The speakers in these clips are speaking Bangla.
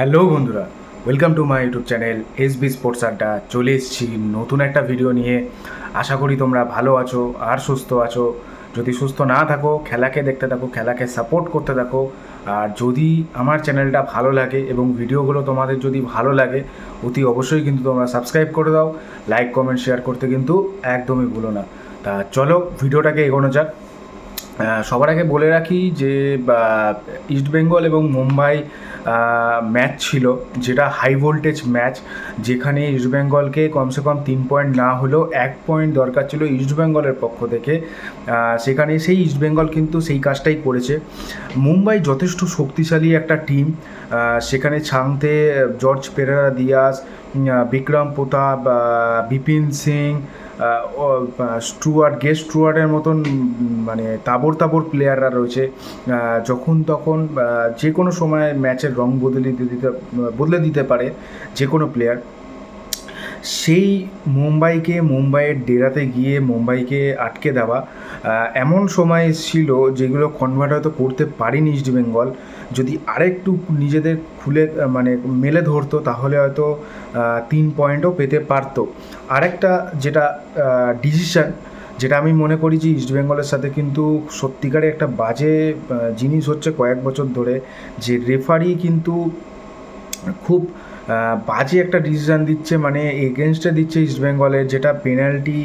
হ্যালো বন্ধুরা welcome to my YouTube channel S B sports Adda চলে এসেছি নতুন একটা ভিডিও নিয়ে। আশা করি তোমরা ভালো আছো আর সুস্থ আছো। যদি সুস্থ না থাকো, খেলাকে দেখতে থাকো, খেলাকে সাপোর্ট করতে থাকো। আর যদি আমার চ্যানেলটা ভালো লাগে এবং ভিডিওগুলো তোমাদের যদি ভালো লাগে, অতি অবশ্যই কিন্তু তোমরা সাবস্ক্রাইব করে দাও। লাইক কমেন্ট শেয়ার করতে কিন্তু একদমই ভুলো না। তা চলো ভিডিওটাকে এগোনো যাক। সবার আগে বলে রাখি যে ইস্টবেঙ্গল এবং মুম্বাই ম্যাচ ছিল, যেটা হাই ভোল্টেজ ম্যাচ যেখানে ইস্টবেঙ্গলকে কমসে কম তিন পয়েন্ট না হলেও এক পয়েন্ট দরকার ছিল ইস্টবেঙ্গলের পক্ষ থেকে। সেখানে সেই ইস্টবেঙ্গল কিন্তু সেই কাজটাই করেছে। মুম্বাই যথেষ্ট শক্তিশালী একটা টিম সেখানে Chhangte George Pereyra Diaz Vikram Pratap Bipin Singh Stewart guest স্টুয়ার্টের মতন মানে তাবর তাবর প্লেয়াররা রয়েছে। যখন তখন যে কোনো সময় ম্যাচের রং বদলে দিতে বদলে দিতে পারে যে কোনো প্লেয়ার সেই মুম্বাইকে, মুম্বাইয়ের ডেরাতে গিয়ে মুম্বাইকে আটকে দেওয়া এমন সময় ছিল যেগুলো কনভার্ট হয়তো করতে পারিনি ইস্ট বেঙ্গল যদি আরেকটু নিজেদের খুলে মানে মেলে ধরতো, তাহলে হয়তো তিন পয়েন্টও পেতে পারতো। আরেকটা যেটা ডিসিশন যেটা আমি মনে করি যে ইস্টবেঙ্গলের সাথে কিন্তু সত্যিকারে একটা বাজে জিনিস হচ্ছে কয়েক বছর ধরে, যে রেফারি কিন্তু খুব বাজে একটা ডিসিশন দিচ্ছে মানে এগেনস্টে দিচ্ছে ইস্টবেঙ্গলের যেটা পেনাল্টি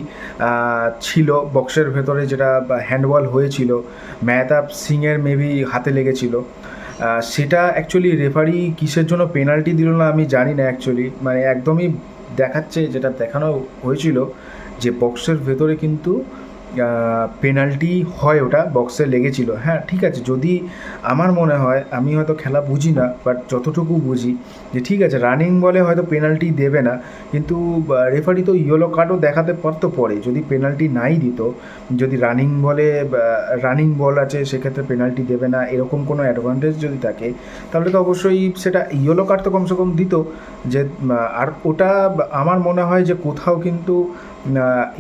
ছিল বক্সের ভেতরে যেটা হ্যান্ডবল হয়েছিল, মেহতাব সিংয়ের মেবি হাতে লেগেছিল। সেটা অ্যাকচুয়ালি রেফারি কিসের জন্য পেনাল্টি দিল না আমি জানি না অ্যাকচুয়ালি মানে একদমই দেখাচ্ছে, যেটা দেখানো হয়েছিল, যে বক্সের ভেতরে কিন্তু পেনাল্টি হয় ওটা বক্সে লেগেছিল। হ্যাঁ ঠিক আছে, যদি আমার মনে হয়, আমি হয়তো খেলা বুঝি না বাট যতটুকু বুঝি, যে ঠিক আছে রানিং বলে হয়তো পেনাল্টি দেবে না, কিন্তু রেফারি তো ইয়েলো কার্ডও দেখাতে পারতো পরে যদি পেনাল্টি নাই দিত, যদি রানিং বলে রানিং বল আছে, সেক্ষেত্রে পেনাল্টি দেবে না, এরকম কোনো অ্যাডভান্টেজ যদি থাকে, তাহলে তো অবশ্যই সেটা ইয়েলো কার্ড তো কমসে কম দিত, যে আর ওটা আমার মনে হয় যে কোথাও কিন্তু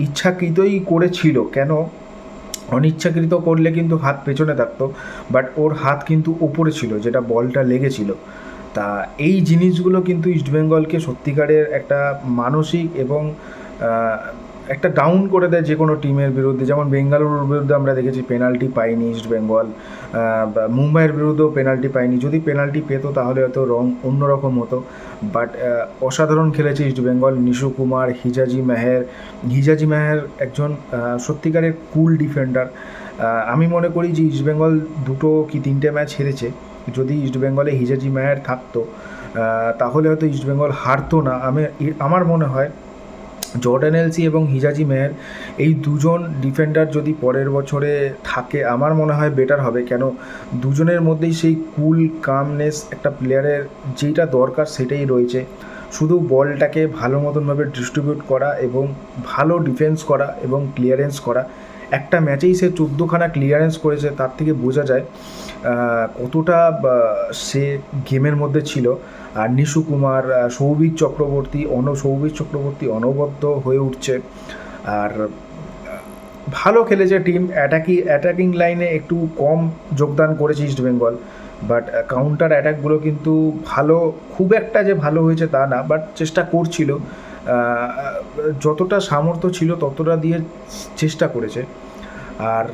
ইচ্ছাকৃতই করেছিল কেন? অনিচ্ছাকৃত করলে কিন্তু হাত পেছনে থাকতো বাট ওর হাত কিন্তু ওপরে ছিল যেটা বলটা লেগেছিল। তা এই জিনিসগুলো কিন্তু ইস্টবেঙ্গলকে সত্যিকারের একটা মানসিক এবং একটা ডাউন করে দেয় যে কোনো টিমের বিরুদ্ধে। যেমন বেঙ্গালুরুর বিরুদ্ধে আমরা দেখেছি পেনাল্টি পাইনি ইস্টবেঙ্গল আহ, বা মুম্বাইয়ের বিরুদ্ধেও পেনাল্টি পাইনি যদি পেনাল্টি পেতো তাহলে হয়তো রং অন্যরকম হতো। বাট অসাধারণ খেলেছে East Bengal Nishu Kumar, Hijazi Maher. Hijazi Maher একজন সত্যিকারের কুল ডিফেন্ডার। আমি মনে করি যে ইস্ট বেঙ্গল দুটো কি তিনটে ম্যাচ হেরেছে। যদি ইস্ট বেঙ্গলে হিজাজি মেহের থাকতো তাহলে হয়তো ইস্ট বেঙ্গল হারতো না। আমি, আমার মনে হয় জর্ডান এলসি এবং হিজাজি মেয়ের এই দুজন ডিফেন্ডার যদি পরের বছরে থাকে, আমার মনে হয় বেটার হবে। কেন? দুজনের মধ্যেই সেই কুল কামনেস একটা প্লেয়ারের যেটা দরকার সেটাই রয়েছে। শুধু বলটাকে ভালো মতনভাবে ডিস্ট্রিবিউট করা এবং ভালো ডিফেন্স করা এবং ক্লিয়ারেন্স করা। একটা ম্যাচেই সে চোদ্দোখানা ক্লিয়ারেন্স করেছে, তার থেকে বোঝা যায় কতটা সে গেমের মধ্যে ছিল। আর নিশু কুমার সৌভিক চক্রবর্তী, অন, সৌভিক চক্রবর্তী অনবদ্য হয়ে উঠছে। আর ভালো খেলেছে টিম অ্যাটাকি অ্যাটাকিং লাইনে একটু কম যোগদান করেছে ইস্টবেঙ্গল বাট কাউন্টার অ্যাটাকগুলো কিন্তু ভালো, খুব একটা যে ভালো হয়েছে তা না বাট চেষ্টা করছিল। যতটা সামর্থ্য ছিল ততটা দিয়ে চেষ্টা করেছে। আর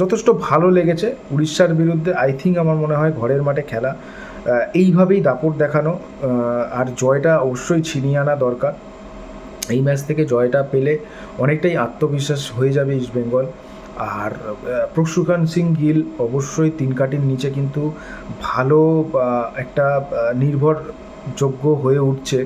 যথেষ্ট ভালো লেগেছে উড়িষ্যার বিরুদ্ধে। আই থিঙ্ক আমার মনে হয় ঘরের মাঠে খেলা। এইভাবেই দাপট দেখানো আর জয়টা অবশ্যই ছিনিয়ে আনা দরকার। এই ম্যাচ থেকে জয়টা পেলে অনেকটাই আত্মবিশ্বাস হয়ে যাবে ইস্টবেঙ্গল আর আহ, প্রসুকান সিং গিল অবশ্যই তিন কাটির নিচে কিন্তু ভালো একটা আহ, নির্ভরযোগ্য হয়ে উঠছে,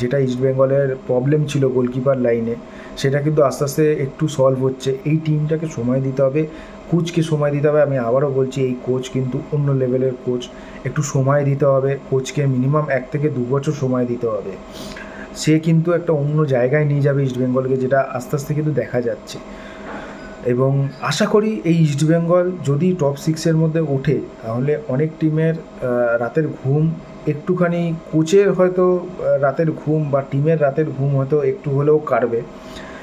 যেটা ইস্টবেঙ্গলের প্রবলেম ছিল গোলকিপার লাইনে সেটা কিন্তু আস্তে আস্তে একটু সলভ হচ্ছে। এই টিমটাকে সময় দিতে হবে কোচকে সময় দিতে হবে। আমি আবারও বলছি, এই কোচ কিন্তু অন্য লেভেলের কোচ একটু সময় দিতে হবে কোচকে মিনিমাম এক থেকে দু বছর সময় দিতে হবে। সে কিন্তু একটা অন্য জায়গায় নিয়ে যাবে ইস্টবেঙ্গলকে যেটা আস্তে আস্তে কিন্তু দেখা যাচ্ছে। এবং আশা করি এই ইস্টবেঙ্গল যদি টপ সিক্সের মধ্যে ওঠে, তাহলে অনেক টিমের রাতের ঘুম একটুখানি কোচের হয়তো রাতের ঘুম বা টিমের রাতের ঘুম হয়তো একটু হলেও কাটবে।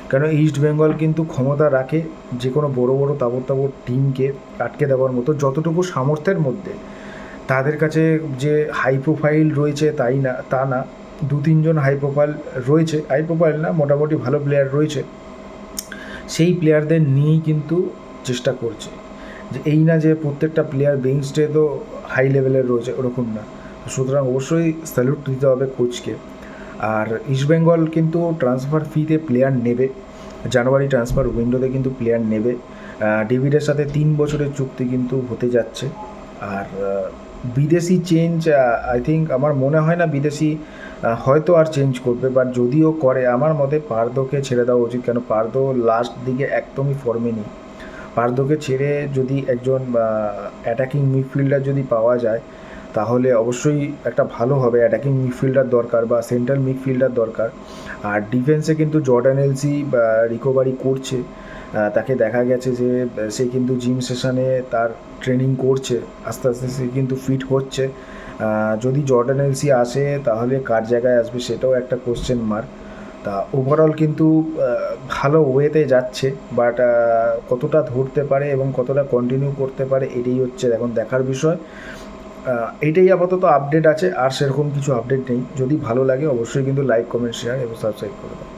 কেন ইস্ট বেঙ্গল কিন্তু ক্ষমতা রাখে যে কোনো বড় বড় তাবর তাবর টিমকে আটকে দেওয়ার মতো, যতটুকু সামর্থ্যের মধ্যে। তাদের কাছে যে হাই প্রোফাইল রয়েছে তাই না, তা না। দু তিনজন হাই প্রোফাইল রয়েছে হাই প্রোফাইল না, মোটামুটি ভালো প্লেয়ার রয়েছে। সেই প্লেয়ারদের নিয়েই কিন্তু চেষ্টা করছে। যে এই না যে প্রত্যেকটা প্লেয়ার বেঞ্চে তো হাই লেভেলের রয়েছে, ওরকম না। সুতরাং অবশ্যই স্যালুট দিতে হবে কোচকে। আর ইস্টবেঙ্গল কিন্তু ট্রান্সফার ফিতে প্লেয়ার নেবে। জানুয়ারি ট্রান্সফার উইন্ডোতে কিন্তু প্লেয়ার নেবে। ডেভিডের সাথে তিন বছরের চুক্তি কিন্তু হতে যাচ্ছে। আর বিদেশি চেঞ্জ আই থিঙ্ক আমার মনে হয় না বিদেশি হয়তো আর চেঞ্জ করবে। বাট যদিও করে, আমার মতে পার্দোকে ছেড়ে দেওয়া উচিত। কেন পার্দো লাস্ট দিকে একদমই ফর্মে নেই। পার্দোকে ছেড়ে যদি একজন অ্যাটাকিং মিডফিল্ডার যদি পাওয়া যায় তাহলে অবশ্যই একটা ভালো হবে অ্যাটাকিং মিডফিল্ডার দরকার বা সেন্ট্রাল মিডফিল্ডার দরকার। আর ডিফেন্সে কিন্তু জর্ডান এলসি রিকভারি করছে। তাকে দেখা গেছে যে, সে কিন্তু জিম সেশনে তার ট্রেনিং করছে। আস্তে আস্তে সে কিন্তু ফিট হচ্ছে। যদি জর্ডান এলসি আসে, তাহলে কার জায়গায় আসবে সেটাও একটা কোশ্চেন মার্ক তা ওভারঅল কিন্তু ভালো ওয়েতে যাচ্ছে বাট কতটা ধরতে পারে এবং কতটা কন্টিনিউ করতে পারে, এটাই হচ্ছে এখন দেখার বিষয়। এইটাই আপাতত আপডেট আছে, আর সেরকম কিছু আপডেট নেই। যদি ভালো লাগে, অবশ্যই কিন্তু লাইক কমেন্ট শেয়ার এবং সাবস্ক্রাইব করে দাও।